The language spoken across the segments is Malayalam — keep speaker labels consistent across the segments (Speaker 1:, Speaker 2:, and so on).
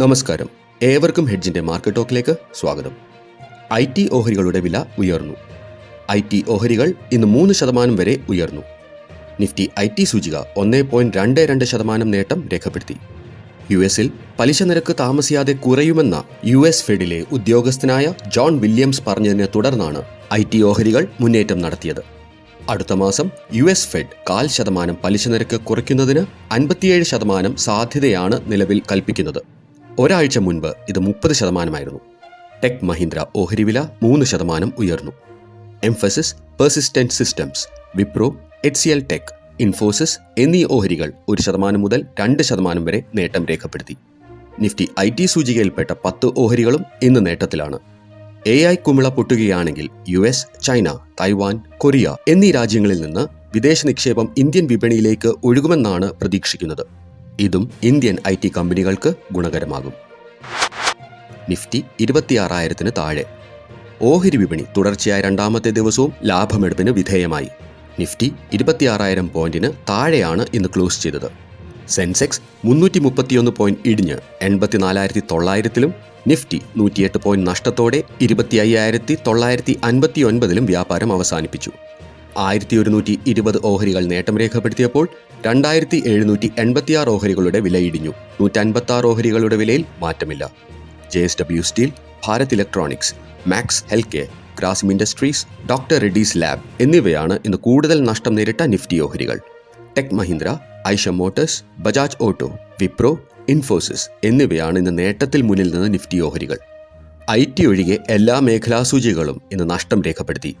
Speaker 1: നമസ്കാരം. ഏവർക്കും ഹെഡ്ജിന്റെ മാർക്കറ്റ് ടോക്കിലേക്ക് സ്വാഗതം. ഐ ടി ഓഹരികളുടെ വില ഉയർന്നു. ഐ ടി ഓഹരികൾ ഇന്ന് മൂന്ന് ശതമാനം വരെ ഉയർന്നു. നിഫ്റ്റി ഐ ടി സൂചിക ഒന്ന് പോയിന്റ് രണ്ട് രണ്ട് ശതമാനം നേട്ടം രേഖപ്പെടുത്തി. യു എസിൽ പലിശ നിരക്ക് താമസിയാതെ കുറയുമെന്ന യു എസ് ഫെഡിലെ ഉദ്യോഗസ്ഥനായ ജോൺ വില്യംസ് പറഞ്ഞതിനെ തുടർന്നാണ് ഐ ടി ഓഹരികൾ മുന്നേറ്റം നടത്തിയത്. അടുത്ത മാസം യു എസ് ഫെഡ് കാൽ ശതമാനം പലിശ നിരക്ക് കുറയ്ക്കുന്നതിന് അൻപത്തിയേഴ് ശതമാനം സാധ്യതയാണ് നിലവിൽ കൽപ്പിക്കുന്നത്. ഒരാഴ്ച മുൻപ് ഇത് മുപ്പത് ശതമാനമായിരുന്നു. ടെക് മഹീന്ദ്ര ഓഹരി വില മൂന്ന് ശതമാനം ഉയർന്നു. Mphasis Persistent Systems Wipro H C L tech Infosys എന്നീ ഓഹരികൾ ഒരു ശതമാനം മുതൽ രണ്ട് ശതമാനം വരെ നേട്ടം രേഖപ്പെടുത്തി. നിഫ്റ്റി ഐ ടി സൂചികയിൽപ്പെട്ട പത്ത് ഓഹരികളും ഇന്ന് നേട്ടത്തിലാണ്. എ ഐ കുമിള പൊട്ടുകയാണെങ്കിൽ U S China Taiwan Korea എന്നീ രാജ്യങ്ങളിൽ നിന്ന് വിദേശ നിക്ഷേപം ഇന്ത്യൻ വിപണിയിലേക്ക് ഒഴുകുമെന്നാണ് പ്രതീക്ഷിക്കുന്നത്. ഇതും ഇന്ത്യൻ ഐ ടി കമ്പനികൾക്ക് ഗുണകരമാകും. നിഫ്റ്റി ഇരുപത്തിയാറായിരത്തിന് താഴെ. ഓഹരി വിപണി തുടർച്ചയായ രണ്ടാമത്തെ ദിവസവും ലാഭമെടുപ്പിന് വിധേയമായി. നിഫ്റ്റി ഇരുപത്തിയാറായിരം പോയിന്റിന് താഴെയാണ് ഇന്ന് ക്ലോസ് ചെയ്തത്. സെൻസെക്സ് മുന്നൂറ്റി മുപ്പത്തിയൊന്ന് പോയിന്റ് ഇടിഞ്ഞ് എൺപത്തിനാലായിരത്തി തൊള്ളായിരത്തിലും നിഫ്റ്റി നൂറ്റിയെട്ട് പോയിന്റ് നഷ്ടത്തോടെ ഇരുപത്തി അയ്യായിരത്തി തൊള്ളായിരത്തി അൻപത്തി ഒൻപതിലും വ്യാപാരം അവസാനിപ്പിച്ചു. ആയിരത്തി ഒരുന്നൂറ്റി ഇരുപത് ഓഹരികൾ നേട്ടം രേഖപ്പെടുത്തിയപ്പോൾ രണ്ടായിരത്തി എഴുന്നൂറ്റി എൺപത്തിയാറ് ഓഹരികളുടെ വില ഇടിഞ്ഞു നൂറ്റൻപത്തി ഓഹരികളുടെ വിലയിൽ മാറ്റമില്ല. J S W Steel Bharat Electronics Max Healthcare Grasim Industries doctor Reddy's lab എന്നിവയാണ് ഇന്ന് കൂടുതൽ നഷ്ടം നേരിട്ട നിഫ്റ്റി ഓഹരികൾ. Tech Mahindra Eicher motors Bajaj auto Wipro Infosys എന്നിവയാണ് ഇന്ന് നേട്ടത്തിൽ മുന്നിൽ നിന്ന് നിഫ്റ്റി ഓഹരികൾ. ഐ ടി ഒഴികെ എല്ലാ മേഖലാസൂചികളും ഇന്ന് നഷ്ടം രേഖപ്പെടുത്തി.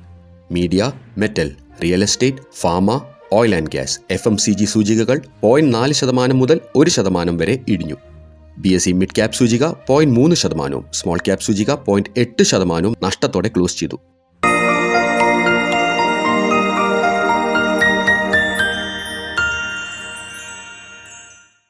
Speaker 1: Media metal real estate pharma oil and gas F M C G സൂചികകൾ പോയിന്റ് നാല് ശതമാനം മുതൽ ഒരു ശതമാനം വരെ ഇടിഞ്ഞു. B S E mid cap സൂചിക പോയിന്റ് മൂന്ന് ശതമാനവും സ്മോൾ ക്യാപ് സൂചിക പോയിന്റ് എട്ട് ശതമാനവും നഷ്ടത്തോടെ ക്ലോസ് ചെയ്തു.